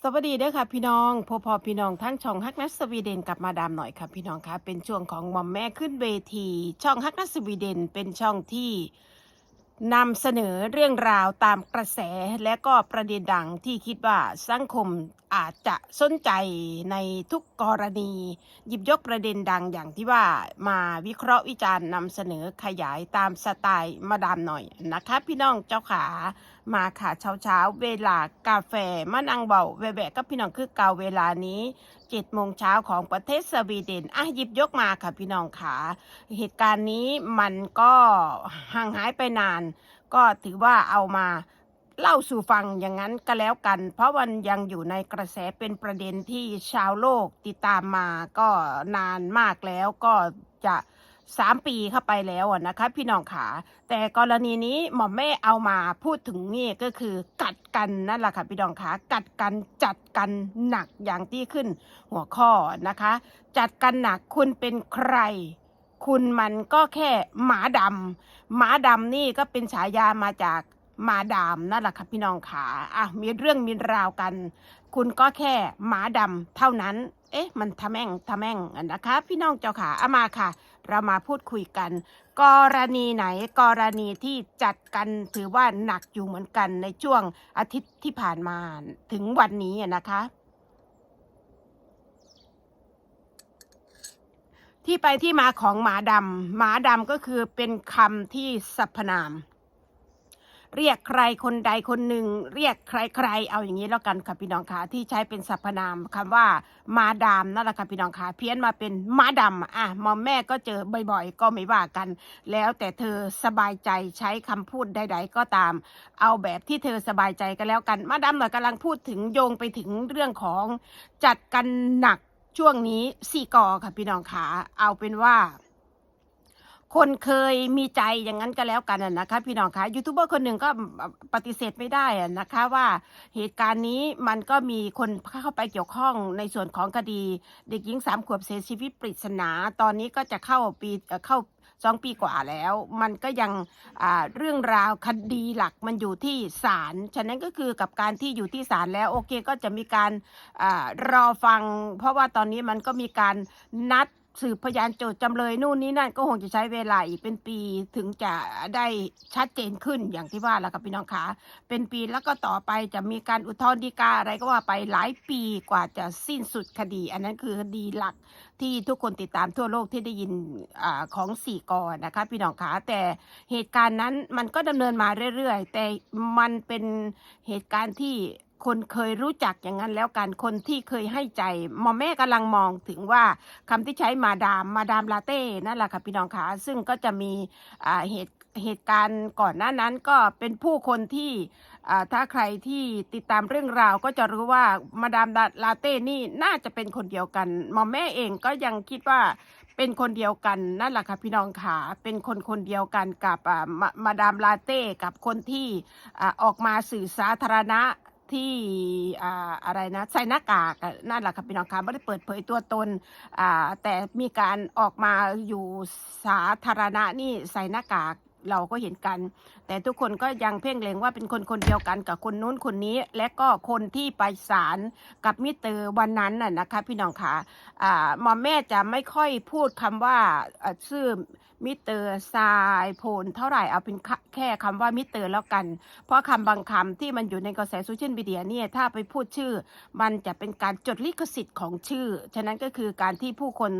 สวัสดีเด้อค่ะพี่น้องพอพอพี่น้องทั้งช่องฮักนัสสวีเดนกับมาดามหน่อยค่ะพี่น้องค่ะเป็นช่วงของมอมแม่ขึ้นเวที ช่องฮักนัสสวีเดนเป็นช่องที่นำเสนอเรื่องราวตามกระแสและก็ประเด็นดังที่คิดว่าสังคม อาจจะสนใจในทุกกรณี หยิบยกประเด็นดังอย่างที่ว่ามาวิเคราะห์วิจารณ์นำเสนอขยายตามสไตล์มาดามหน่อยนะคะ พี่น้องเจ้าขามาค่ะเช้าเช้าเวลากาแฟมะนังเบาแวะกับพี่น้องคือเก่าเวลานี้เจ็ดโมงเช้าของประเทศสวีเดนอะหยิบยกมาค่ะพี่น้องขาเหตุการณ์นี้มันก็ห่างหายไปนาน ก็ถือว่าเอามา เล่าสู่ฟังอย่างนั้นก็แล้วกัน เพราะมันยังอยู่ในกระแสเป็นประเด็นที่ชาวโลกติดตามมาก็นานมากแล้วก็จะสามปีเข้าไปแล้วนะคะพี่น้องขา แต่กรณีนี้หมอมแม่เอามาพูดถึงนี่ก็คือกัดกันนั่นแหละค่ะพี่น้องขากัดกันจัดกันหนักอย่างที่ขึ้นหัวข้อนะคะ จัดกันหนักคุณเป็นใคร คุณมันก็แค่หมาดำหมาดำนี่ก็เป็นฉายามาจาก มาดามนั่นแหละค่ะพี่น้องขาอะมีเรื่องมีราวกัน คุณก็แค่หมาดำเท่านั้น เอ๊ะ มันทะแม่งทะแม่งนะคะ พี่น้องเจ้าขาเอามาค่ะ เรามาพูดคุยกัน กรณีไหนกรณีที่จัดกันถือว่าหนักอยู่เหมือนกันในช่วงอาทิตย์ที่ผ่านมาถึงวันนี้อะนะคะที่ไปที่มาของหมาดำหมาดำก็คือเป็นคำที่สรรพนาม เรียกใครคนใดคนหนึ่ง เรียกใครๆ เอาอย่างนี้แล้วกันค่ะพี่น้องคะที่ใช้เป็นสรรพนามคำว่ามาดามนั่นแหละค่ะพี่น้องคะเพี้ยนมาเป็นมาดำอะมอมแม่ก็เจอบ่อยๆ ก็ไม่ว่ากัน แล้วแต่เธอสบายใจใช้คำพูดใด ๆ ก็ตาม เอาแบบที่เธอสบายใจก็แล้วกัน มาดามหน่อยกำลังพูดถึงโยงไปถึงเรื่องของจัดกันหนักช่วงนี้สี่กอค่ะพี่น้องขาเอาเป็นว่า คนเคยมีใจอย่างนั้นก็แล้วกันนะคะ พี่น้องคะยูทูบเบอร์คนหนึ่งก็ปฏิเสธไม่ได้นะคะว่าเหตุการณ์นี้มันก็มีคนเข้าไปเกี่ยวข้องในส่วนของคดี เด็กหญิงสามขวบเสียชีวิตปริศนา ตอนนี้ก็จะเข้าปีเข้าสองปีกว่าแล้ว มันก็ยังเรื่องราวคดีหลักมันอยู่ที่ศาลฉะนั้นก็คือกับการที่อยู่ที่ศาลแล้วโอเคก็จะมีการอรอฟัง เพราะว่าตอนนี้มันก็มีการนัด สืบพยานโจทย์จำเลยนู่นนี่นั่นก็คงจะใช้เวลาอีกเป็นปีถึงจะได้ชัดเจนขึ้นอย่างที่ว่าแล้วครับพี่น้องคะเป็นปีแล้วก็ต่อไปจะมีการอุทธรณ์ฎีกาอะไรก็ว่าไปหลายปีกว่าจะสิ้นสุดคดี อันนั้นคือคดีหลักที่ทุกคนติดตามทั่วโลกที่ได้ยินอของสี่กอนะคะพี่น้องคะแต่เหตุการณ์นั้นมันก็ดำเนินมาเรื่อยๆ แต่มันเป็นเหตุการณ์ที่ คนเคยรู้จักอย่างนั้นแล้วกันคนที่เคยให้ใจมอแม่กำลังมองถึงว่าคำที่ใช้มาดามมาดามลาเต้นั่นแหละค่ะพี่น้องคะซึ่งก็จะมีเหตุเหตุการณ์ก่อนหน้านั้นก็เป็นผู้คนที่ถ้าใครที่ติดตามเรื่องราวก็จะรู้ว่ามาดามลาเต้นี่น่าจะเป็นคนเดียวกันมอแม่เองก็ยังคิดว่าเป็นคนเดียวกันนั่นแหละค่ะพี่น้องค่ะเป็นคนคนเดียวกันกับมาดามลาเต้กับคนที่อออกมาสื่อสาธารณะ ที่อ่าอะไรนะใส่หน้ากากนั่นแหละค่ะพี่น้องคะไม่ได้เปิดเผยตัวตนอ่าแต่มีการออกมาอยู่สาธารณะนี่ใส่หน้ากากเราก็เห็นกัน แต่ทุกคนก็ยังเพ่งเล็งว่าเป็นคนคนเดียวกันกับคนนู้นคนนี้ และก็คนที่ไปศาลกับมิเตอร์วันนั้นน่ะนะคะ พี่น้องคะอ่าหมอมแม่จะไม่ค่อยพูดคำว่าอ่าชื่อ มิเตอร์ทรายโพลเท่าไหร่เอาเป็นแค่คำว่ามิเตอร์แล้วกัน เพราะคำบางคำที่มันอยู่ในกระแสโซเชียลมีเดียเนี่ยถ้าไปพูดชื่อ มันจะเป็นการจดลิขสิทธิ์ของชื่อ ฉะนั้นก็คือการที่ผู้คน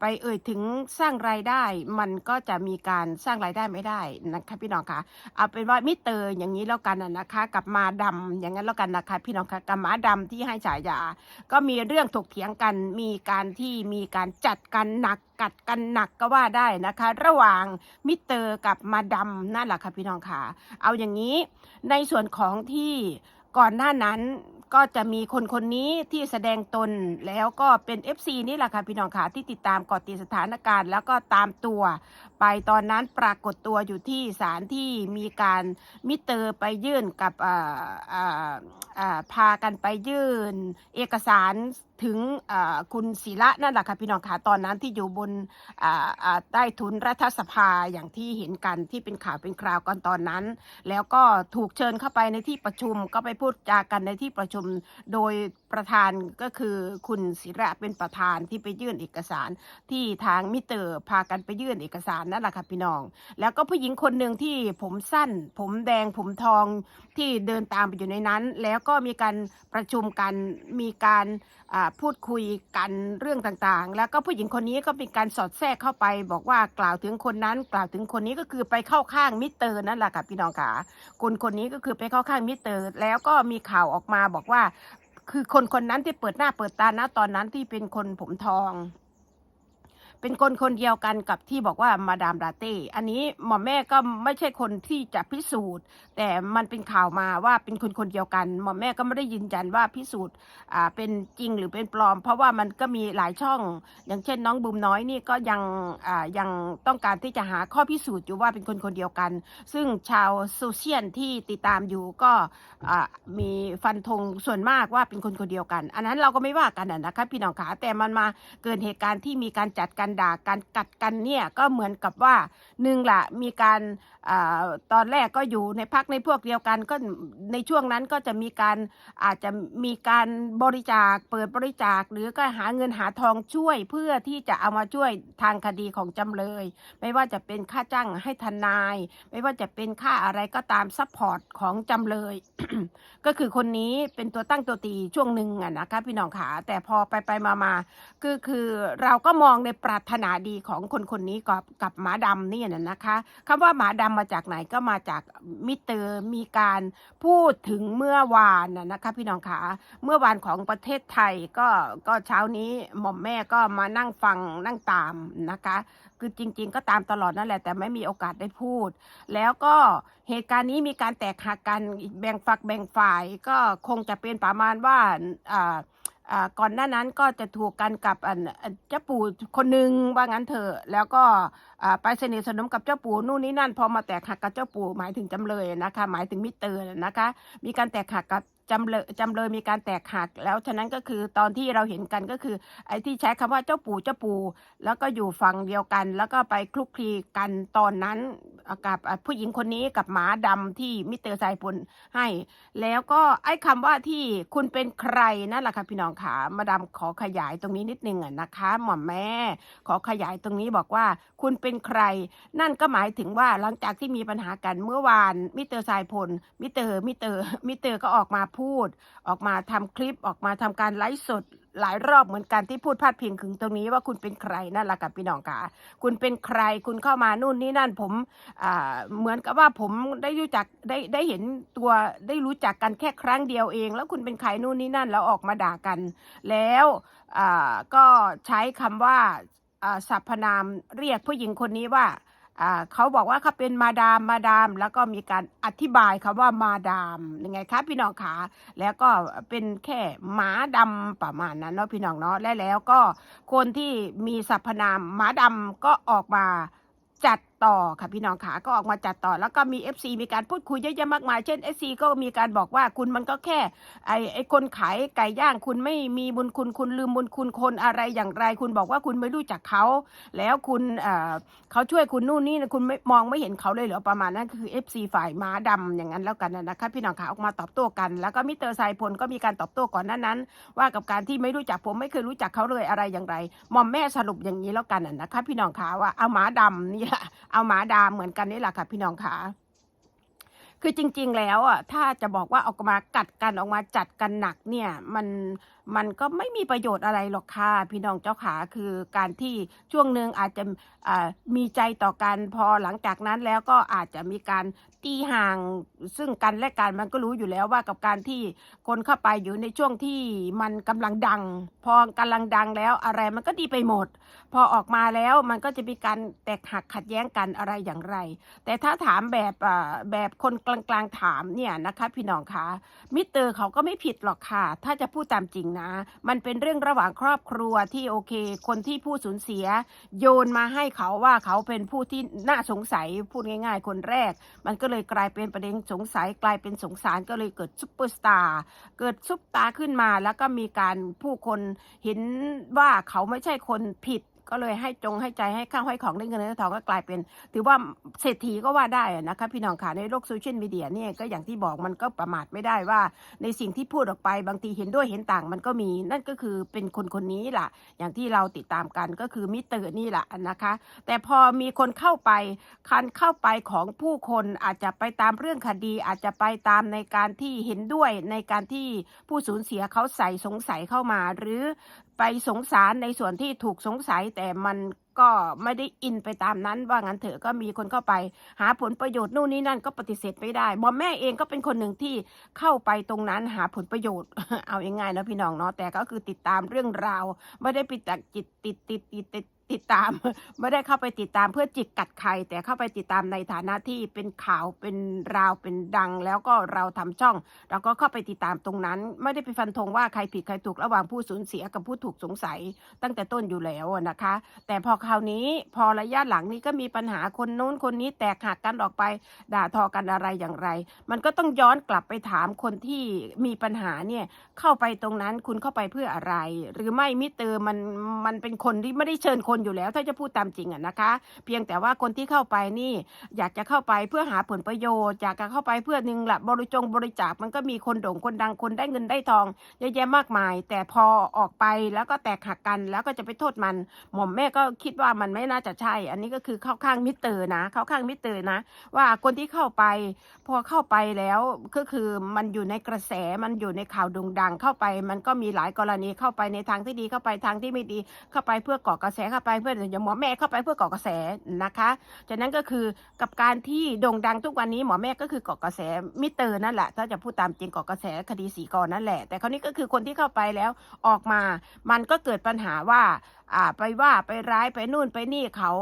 ไปเอ่ยถึงสร้างรายได้ มันก็จะมีการสร้างรายได้ไม่ได้นะคะพี่น้องคะเอาเป็นว่ามิเตอร์อย่างนี้แล้วกันนะคะกับมาดำอย่างนั้นแล้วกันนะคะพี่น้องคะกับมาดำที่ให้ฉายา ก็มีเรื่องถกเถียงกันมีการที่มีการจัดกันหนักกัดกันหนักก็ว่าได้นะคะ ระหว่างมิเตอร์กับมาดำนั่นแหละค่ะพี่น้องค่ะ เอาอย่างนี้ในส่วนของที่ก่อนหน้านั้นก็จะมีคนคนนี้ที่แสดงตนแล้วก็เป็น FC นี่แหละค่ะพี่น้องค่ะที่ติดตามเกาะติดสถานการณ์ แล้วก็ตามตัว ไปตอนนั้นปรากฏตัวอยู่ที่ศาลที่มีการมิเตอร์ไปยื่นกับอ่าอ่าอ่าพากันไปยื่นเอกสารถึงอ่าคุณศิระนั่นแหละค่ะพี่น้องค่ะตอนนั้นที่อยู่บนอ่าอ่าใต้ทุนรัฐสภาอย่างที่เห็นกันที่เป็นข่าวเป็นคราวกันตอนนั้น แล้วก็ถูกเชิญเข้าไปในที่ประชุมก็ไปพูดจากันในที่ประชุมโดยประธานก็คือคุณศิระเป็นประธานที่ไปยื่นเอกสารที่ทางมิเตอร์พากันไปยื่นเอกสารนั่นแหละค่ะพี่น้อง แล้วก็ผู้หญิงคนหนึ่งที่ผมสั้น ผมแดงผมทองที่เดินตามไปอยู่ในนั้น แล้วก็มีการประชุมกันมีการพูดคุยกันเรื่องต่างๆ แล้วก็ผู้หญิงคนนี้ก็มีการสอดแทรกเข้าไป บอกว่ากล่าวถึงคนนั้น กล่าวถึงคนนี้ก็คือไปเข้าข้างมิเตอร์นั่นแหละค่ะพี่น้องค่ะคนคนนี้ก็คือไปเข้าข้างมิเตอร์ แล้วก็มีข่าวออกมาบอกว่า คือคนคนนั้นที่เปิดหน้าเปิดตานะตอนนั้นที่เป็นคนผมทอง เป็นคนคนเดียวกันกับที่บอกว่ามาดามลาเต้ อันนี้หมอแม่ก็ไม่ใช่คนที่จะพิสูจน์ แต่มันเป็นข่าวมาว่าเป็นคนคนเดียวกันหมอแม่ก็ไม่ได้ยืนยันว่าพิสูจน์อ่าเป็นจริงหรือเป็นปลอม เพราะว่ามันก็มีหลายช่อง อย่างเช่นน้องบุมน้อยนี่ก็ยังอ่ายังต้องการที่จะหาข้อพิสูจน์อยู่ว่าเป็นคนคนเดียวกัน ซึ่งชาวโซเชียลที่ติดตามอยู่ก็อ่ามีฟันธงส่วนมากว่าเป็นคนคนเดียวกัน อันนั้นเราก็ไม่ว่ากันนะคะพี่น้องขาแต่มันมาเกิดเหตุการณ์ที่มีการจัดการด่าการกัดกันเนี่ยก็เหมือนกับว่าหนึ่งละมีการอตอนแรกก็อยู่ในพักในพวกเดียวกันก็ในช่วงนั้นก็จะมีการอาจจะมีการบริจาคเปิดบริจาค หรือก็หาเงินหาทองช่วยเพื่อที่จะเอามาช่วยทางคดีของจำเลย ไม่ว่าจะเป็นค่าจ้างให้ทนาย ไม่ว่าจะเป็นค่าอะไรก็ตามซัพพอร์ตของจำเลย ก็คือคนนี้เป็นตัวตั้งตัวตีช่วงหนึ่งอะนะคะพี่น้องขาแต่พอไปไปมามาคือคือเราก็มองในปรัารถนาดีของคนคนนี้กับกับหมาดำนี่นะนะคะคำว่าหมาดำมาจากไหนก็มาจากมิเตอร์มีการพูดถึงเมื่อวานนะนะคะ พี่น้องขาเมื่อวานของประเทศไทยก็ก็เช้านี้หม่อมแม่ก็มานั่งฟังนั่งตามนะคะ คือจริง ๆ ก็ตามตลอดนั่นแหละ แต่ไม่มีโอกาสได้พูด แล้วก็เหตุการณ์นี้มีการแตกหักกันแบ่งฝักแบ่งฝ่ายก็คงจะเป็นประมาณว่าอ่าอ่า ก่อนหน้านั้นก็จะถูกกันกับเจ้าปู่คนหนึ่งว่างั้นเถอะ แล้วก็ไปสนิทสนมกับเจ้าปู่นู่นนี่นั่น พอมาแตกหักกับเจ้าปู่หมายถึงจำเลยนะคะ หมายถึงมิเตอร์นะคะ มีการแตกหักกับจำเลยจำเลยมีการแตกหักแล้วฉะนั้นก็คือตอนที่เราเห็นกันก็คือ ไอ้ที่ใช้คำว่าเจ้าปู่เจ้าปู่แล้วก็อยู่ฝั่งเดียวกัน แล้วก็ไปคลุกคลีกันตอนนั้น กับผู้หญิงคนนี้กับหมาดำที่มิเตอร์ไซพลให้ แล้วก็ไอ้คำว่าที่คุณเป็นใครนั่นแหละค่ะพี่น้องขามาดาขอขยายตรงนี้นิดนึงอะนะคะ หม่อมแม่ ขอขยายตรงนี้บอกว่า คุณเป็นใคร นั่นก็หมายถึงว่าหลังจากที่มีปัญหากันเมื่อวานมิเตอร์ไซพลมิเตอร์มิเตอร์มิเตอร์ก็ออกมาพูด ออกมาทำคลิปออกมาทำการไลฟ์สด หลายรอบเหมือนกันที่พูดพาดพิงถึงตรงนี้ว่าคุณเป็นใครนั่นแหละกับพี่น้องค่ะคุณเป็นใครคุณเข้ามานู่นนี่นั่นผมอ่าเหมือนกับว่าผมได้รู้จักได้ได้เห็นตัวได้รู้จักกันแค่ครั้งเดียวเอง แล้วคุณเป็นใครนู่นนี่นั่นแล้วออกมาด่ากัน แล้วอ่าก็ใช้คำว่าอ่าสรรพนามเรียกผู้หญิงคนนี้ว่า เขาบอกว่าเขาเป็นมาดามมาดาม แล้วก็มีการอธิบายคำว่ามาดามยังไงคะพี่น้องขาแล้วก็เป็นแค่หมาดำประมาณนั้นเนาะพี่น้องเนาะและแล้วก็คนที่มีสรรพนามหมาดำก็ออกมาจัด ต่อค่ะพี่น้องขาก็ออกมาจัดต่อ แล้วก็มี FC มีการพูดคุยเยอะแยะมากมาย เช่น FC ก็มีการบอกว่าคุณมันก็แค่ไอไอคนขายไก่ย่างคุณไม่มีบุญคุณคุณลืมบุญคุณคนอะไรอย่างไร คุณบอกว่าคุณไม่รู้จักเขา แล้วคุณเอ่อเขาช่วยคุณนู่นนี่นะคุณไม่มองไม่เห็นเขาเลยเหรอประมาณนั้นคือ FC ฝ่ายม้าดำอย่างนั้นแล้วกันนะนะคะพี่น้องขาออกมาตอบโต้กัน แล้วก็มิสเตอร์ไซพลก็มีการตอบโต้ก่อนหน้านั้น ว่ากับการที่ไม่รู้จักผมไม่เคยรู้จักเขาเลยอะไรอย่างไรมอมแม่สรุปอย่างนี้แล้วกันนะคะพี่น้องขาว่าเอาหมาดำนี่แหละเอาหมาดำเหมือนกันนี่แหละค่ะ พี่น้องขาคือจริง ๆ แล้วอะถ้าจะบอกว่าออกมากัดกันออกมาจัดกันหนักเนี่ย มันมันก็ไม่มีประโยชน์อะไรหรอกค่ะ พี่น้องเจ้าขาคือการที่ช่วงหนึ่งอาจจะมีใจต่อกันพอหลังจากนั้นแล้วก็อาจจะมีการตีห่างซึ่งกันและกันมันก็รู้อยู่แล้วว่ากับการที่คนเข้าไปอยู่ในช่วงที่มันกำลังดัง พอกำลังดังแล้วอะไรมันก็ดีไปหมด พอออกมาแล้วมันก็จะมีการแตกหักขัดแย้งกันอะไรอย่างไร แต่ถ้าถามแบบแบบคนกลางๆถามเนี่ยนะคะ พี่น้องคะมิเตอร์เขาก็ไม่ผิดหรอกค่ะ ถ้าจะพูดตามจริงนะ มันเป็นเรื่องระหว่างครอบครัวที่โอเค คนที่ผู้สูญเสีย โยนมาให้เขาว่าเขาเป็นผู้ที่น่าสงสัยพูดง่าย ๆ คนแรก มันก็เลยกลายเป็นประเด็นสงสัยกลายเป็นสงสารก็เลยเกิดซุปเปอร์สตาร์เกิดซุปตาขึ้นมาแล้วก็มีการผู้คนเห็นว่าเขาไม่ใช่คนผิด ก็เลยให้จงให้ใจให้ข้าวให้ของได้เงินได้ทองก็กลายเป็น ถือว่าเศรษฐีก็ว่าได้นะคะพี่น้องค่ะในโลกโซเชียลมีเดียเนี่ยก็อย่างที่บอกมันก็ประมาทไม่ได้ว่า ในสิ่งที่พูดออกไปบางทีเห็นด้วยเห็นต่างมันก็มี นั่นก็คือเป็นคนคนนี้ล่ะ อย่างที่เราติดตามกันก็คือมิเตอร์นี่แหละนะคะ แต่พอมีคนเข้าไปการเข้าไปของผู้คนอาจจะไปตามเรื่องคดี อาจจะไปตามในการที่เห็นด้วยในการที่ผู้สูญเสียเขาใส่สงสัยเข้ามา หรือไปสงสารในส่วนที่ถูกสงสัยแต่มันก็ไม่ได้อินไปตามนั้น ว่างั้นเถอะก็มีคนเข้าไป หาผลประโยชน์นู่นนี่นั่นก็ปฏิเสธไม่ได้หมอมแม่เองก็เป็นคนหนึ่งที่เข้าไปตรงนั้นหาผลประโยชน์ เอาง่ายๆนะพี่น้องเนาะแต่ก็คือติดตามเรื่องราว ไม่ได้ไปตักจิตติดติดติดติด ติดตาม ไม่ได้เข้าไปติดตามเพื่อจิกกัดใคร แต่เข้าไปติดตามในฐานะที่เป็นข่าวเป็นราวเป็นดัง แล้วก็เราทำช่อง เราก็เข้าไปติดตามตรงนั้น ไม่ได้ไปฟันธงว่าใครผิดใครถูกระหว่างผู้สูญเสียกับผู้ถูกสงสัยตั้งแต่ต้นอยู่แล้วนะคะ แต่พอคราวนี้พอระยะหลังนี้ก็มีปัญหาคนนู้นคนนี้แตกหักกันออกไป ด่าทอกันอะไรอย่างไร มันก็ต้องย้อนกลับไปถามคนที่มีปัญหาเนี่ยเข้าไปตรงนั้นคุณเข้าไปเพื่ออะไร หรือไม่มิเตอร์มันมันเป็นคนที่ไม่ได้เชิญคนอยู่แล้วถ้าจะพูดตามจริงอะนะคะ เพียงแต่ว่าคนที่เข้าไปนี่อยากจะเข้าไปเพื่อหาผลประโยชน์อยากจะเข้าไปเพื่อหนึ่งละบริจงบริจาคมันก็มีคนโด่งคนดังคนได้เงินได้ทองเยอะแยะมากมาย แต่พอออกไปแล้วก็แตกหักกันแล้วก็จะไปโทษมัน หม่อมแม่ก็คิดว่ามันไม่น่าจะใช่ อันนี้ก็คือเข้าข้างมิเตอร์นะเข้าข้างมิเตอร์นะ ว่าคนที่เข้าไป พอเข้าไปแล้วก็คือมันอยู่ในกระแสมันอยู่ในข่าวโด่งดังเข้าไป มันก็มีหลายกรณีเข้าไปในทางที่ดีเข้าไปทางที่ไม่ดีเข้าไปเพื่อก่อกระแสเข้าไปเพื่ออย่างหมอแม่เข้าไปเพื่อก่อกระแสนะคะจากนั้นก็คือกับการที่โด่งดังทุกวันนี้หมอแม่ก็คือก่อกระแสมิเตอร์นั่นแหละถ้าจะพูดตามจริงก่อกระแสคดีสีกรนั่นแหละ แต่คราวนี้ก็คือคนที่เข้าไปแล้วออกมา มันก็เกิดปัญหาว่าอ่าไปว่าไปร้ายไปนู่นไปนี่เขา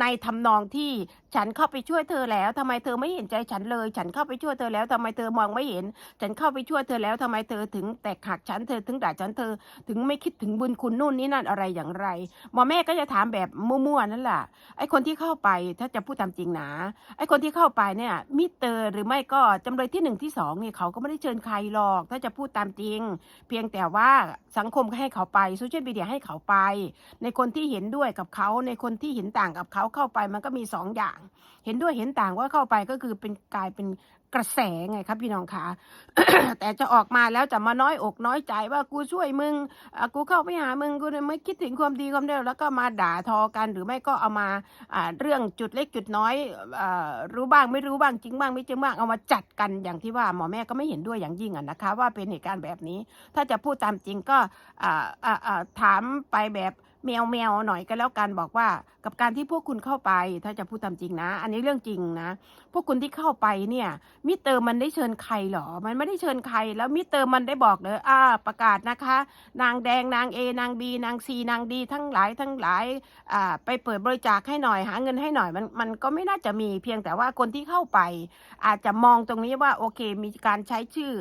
ในทำนองที่ฉันเข้าไปช่วยเธอแล้วทำไมเธอไม่เห็นใจฉันเลย ฉันเข้าไปช่วยเธอแล้วทำไมเธอมองไม่เห็น ฉันเข้าไปช่วยเธอแล้วทำไมเธอถึงแตกหักฉันเธอถึงด่าฉันเธอ ถึงไม่คิดถึงบุญคุณนู่นนี่นั่นอะไรอย่างไรหมอแม่ก็จะถามแบบมั่วๆนั่นแหละไอ้คนที่เข้าไปถ้าจะพูดตามจริงนะไอ้คนที่เข้าไปเนี่ยมิเตอร์หรือไม่ก็จำเลยที่หนึ่งที่สองเนี่ยเขาก็ไม่ได้เชิญใครหรอก ถ้าจะพูดตามจริง เพียงแต่ว่าสังคมให้เขาไปโซเชียลมีเดียให้เขาไป ในคนที่เห็นด้วยกับเขาในคนที่เห็นต่างกับเขาเข้าไปมันก็มีสองอย่างเห็นด้วยเห็นต่างว่าเข้าไปก็คือเป็นกลายเป็นกระแสไงครับพี่น้องคะแต่จะออกมาแล้วจะมาน้อยอกน้อยใจว่ากูช่วยมึงกูเข้าไปหามึงกูไม่คิดถึงความดีความเดียวแล้วก็มาด่าทอกันหรือไม่ก็เอามาเรื่องจุดเล็กจุดน้อยอรู้บ้างไม่รู้บ้างจริงบ้างไม่จริงบ้างเอามาจัดกันอย่างที่ว่าหมอแม่ก็ไม่เห็นด้วยอย่างยิ่งอะนะคะ ว่าเป็นเหตุการณ์แบบนี้ ถ้าจะพูดตามจริงก็ถามไปแบบแมวแมวหน่อยก็แล้วกันบอกว่า กับการที่พวกคุณเข้าไป ถ้าจะพูดตามจริงนะ อันนี้เรื่องจริงนะ พวกคุณที่เข้าไปเนี่ยมิเตอร์มันได้เชิญใครเหรอ มันไม่ได้เชิญใคร แล้วมิเตอร์มันได้บอกเลยอ่า ประกาศนะคะ นางแดงนางเอนางบีนางซีนางดีทั้งหลายทั้งหลายอ่าไปเปิดบริจาคให้หน่อยหาเงินให้หน่อยมันมันก็ไม่น่าจะมีเพียงแต่ว่าคนที่เข้าไป อาจจะมองตรงนี้ว่าโอเค มีการใช้ชื่อ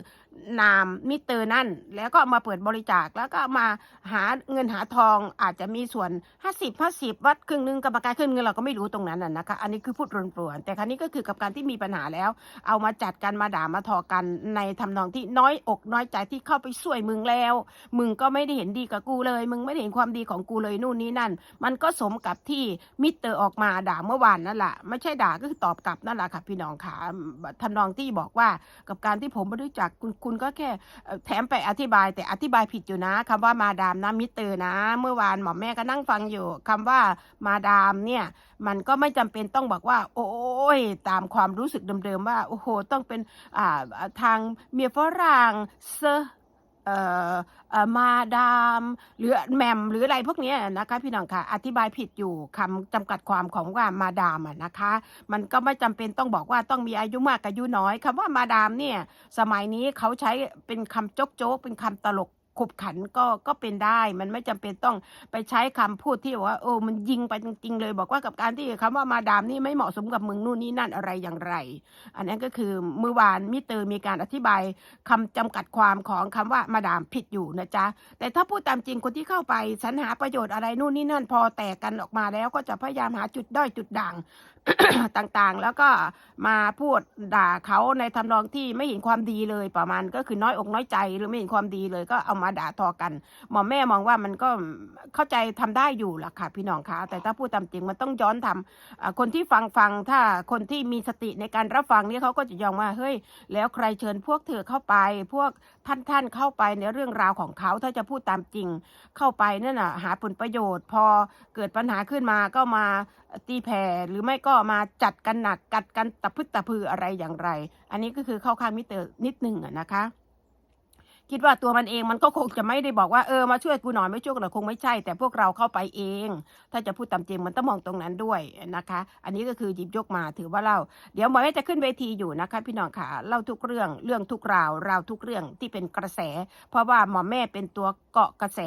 นามมิเตอร์นั่น แล้วก็มาเปิดบริจาคแล้วก็มาหาเงินหาทองอาจจะมีส่วน 50 50วัดครึ่งหนึงกรรมการครึ่งหนึงเราก็ไม่รู้ตรงนั้นน่ะนะคะ อันนี้คือพูดรวนแต่ครั้นี้ก็คือกับการที่มีปัญหาแล้ว เอามาจัดกันมาด่ามาทอกันในทำนองที่น้อยอกน้อยใจที่เข้าไปช่วยมึงแล้ว มึงก็ไม่ได้เห็นดีกับกูเลย มึงไม่ได้เห็นความดีของกูเลยนู่นนี่นั่น มันก็สมกับที่มิเตอร์ออกมาด่าเมื่อวานนั่นแหละไม่ใช่ด่าก็คือตอบกลับนั่นแหละค่ะพี่น้องค่ะทำนองที่บอกว่ากับการที่ผมไม่รู้จักคุณคุณก็แค่แถมไปอธิบาย แต่อธิบายผิดอยู่นะคำว่ามาดามนะมิเตอร์นะ เมื่อวานหมอแม่ก็นั่งฟังอยู่คำว่ามาดามเนี่ย มันก็ไม่จำเป็นต้องบอกว่า โอ้ยตามความรู้สึกเดิมๆว่าโอ้โหต้องเป็นอ่าทางเมียฝรั่งเซอร์เอ่อมาดามหรือแหมมหรืออะไรพวกนี้นะคะพี่น้องค่ะอธิบายผิดอยู่คำจำกัดความของว่ามาดามนะคะ มันก็ไม่จำเป็นต้องบอกว่าต้องมีอายุมากอายุน้อยคำว่ามาดามเนี่ยสมัยนี้เขาใช้เป็นคำโจ๊กๆเป็นคำตลก ขบขันก็ก็เป็นได้มันไม่จำเป็นต้องไปใช้คำพูดที่บอกว่าโอ้มันยิงไปจริง ๆ เลยบอกว่ากับการที่คำว่ามาดามนี่ไม่เหมาะสมกับมึงนู่นนี่นั่นอะไรอย่างไร อันนั้นก็คือเมื่อวานมิเตอร์มีการอธิบายคำจำกัดความของคำว่ามาดามผิดอยู่นะจ๊ะแต่ถ้าพูดตามจริงคนที่เข้าไปสรรหาประโยชน์อะไรนู่นนี่นั่นพอแตกกันออกมาแล้วก็จะพยายามหาจุดด้อยจุดด่าง ต่างๆ แล้วก็มาพูดด่าเขาในทำนองที่ไม่เห็นความดีเลยประมาณก็คือน้อยอกน้อยใจหรือไม่เห็นความดีเลยก็เอามาด่าทอกัน หมอแม่มองว่ามันก็เข้าใจทำได้อยู่ล่ะค่ะ พี่น้องคะแต่ถ้าพูดตามจริงมันต้องย้อนทำอ่าคนที่ฟังฟังถ้าคนที่มีสติในการรับฟังนี่เขาก็จะยองว่าเฮ้ยแล้วใครเชิญพวกเธอเข้าไป พวกท่านท่านเข้าไปในเรื่องราวของเขาถ้าจะพูดตามจริงเข้าไปนั่นน่ะหาผลประโยชน์ พอเกิดปัญหาขึ้นมาก็มาตีแผ่หรือไม่ก็มาจัดกันหนักกัดกันตะพึดตะพืออะไรอย่างไร อันนี้ก็คือเข้าข้างมิเตอร์นิดหนึ่งนะคะ คิดว่าตัวมันเองมันก็คงจะไม่ได้บอกว่าเออมาช่วยกูหน่อยไม่ช่วยกูหน่อยคงไม่ใช่ แต่พวกเราเข้าไปเอง ถ้าจะพูดตามจริงมันต้องมองตรงนั้นด้วยนะคะ อันนี้ก็คือหยิบยกมาถือว่าเล่า เดี๋ยวหมอแม่จะขึ้นเวทีอยู่นะคะ พี่น้องค่ะเล่าทุกเรื่องเรื่องทุกราวราวทุกเรื่องที่เป็นกระแส เพราะว่าหมอแม่เป็นตัวเกาะกระแส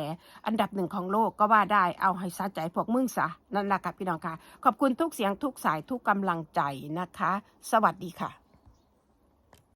อันดับหนึ่งของโลกก็ว่าได้เอาให้สะใจพวกมึงซะนั่นแหละค่ะพี่น้องค่ะ ขอบคุณทุกเสียงทุกสายทุกกำลังใจนะคะ สวัสดีค่ะ